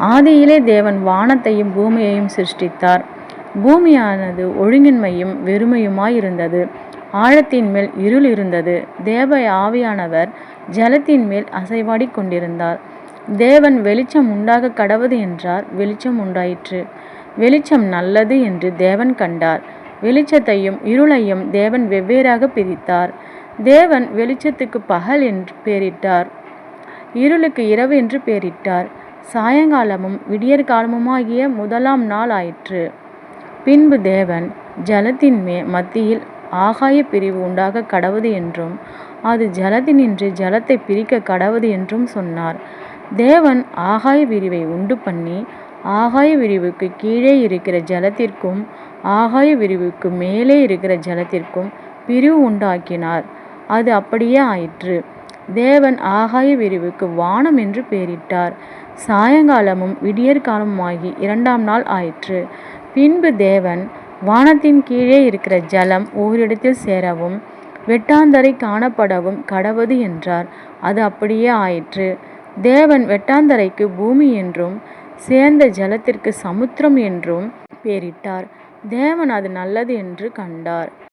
ஆதியிலே தேவன் வானத்தையும் பூமியையும் சிருஷ்டித்தார். பூமியானது ஒழுங்கின்மையும் வெறுமையுமாயிருந்தது. ஆழத்தின் மேல் இருள் இருந்தது. தேவ ஆவியானவர் ஜலத்தின் மேல் அசைவாடிக் கொண்டிருந்தார். தேவன் வெளிச்சம் உண்டாக கடவது என்றார். வெளிச்சம் உண்டாயிற்று. வெளிச்சம் நல்லது என்று தேவன் கண்டார். வெளிச்சத்தையும் இருளையும் தேவன் வெவ்வேறாக பிரித்தார். தேவன் வெளிச்சத்துக்கு பகல் என்று பெயரிட்டார் இருளுக்கு இரவு என்று பெயரிட்டார் சாயங்காலமும் விடியற்காலமுமாகிய முதலாம் நாள் ஆயிற்று. பின்பு தேவன் ஜலத்தின்மே மத்தியில் ஆகாய பிரிவு உண்டாக கடவுது என்றும் அது ஜலத்தினின்று ஜலத்தை பிரிக்க கடவுது என்றும் சொன்னார். தேவன் ஆகாய விரிவை உண்டு பண்ணி ஆகாய விரிவுக்கு கீழே இருக்கிற ஜலத்திற்கும் ஆகாய விரிவுக்கு மேலே இருக்கிற ஜலத்திற்கும் பிரிவு உண்டாக்கினார். அது அப்படியே ஆயிற்று. தேவன் ஆகாய விரிவுக்கு வானம் என்று பெயரிட்டார். சாயங்காலமும் விடியற்காலமுமாகி இரண்டாம் நாள் ஆயிற்று. பின்பு தேவன் வானத்தின் கீழே இருக்கிற ஜலம் ஓரிடத்தில் சேரவும் வெட்டாந்தரை காணப்படவும் கடவது என்றார். அது அப்படியே ஆயிற்று. தேவன் வெட்டாந்தரைக்கு பூமி என்றும் சேர்ந்த ஜலத்திற்கு சமுத்திரம் என்றும் பெயரிட்டார். தேவன் அது நல்லது என்று கண்டார்.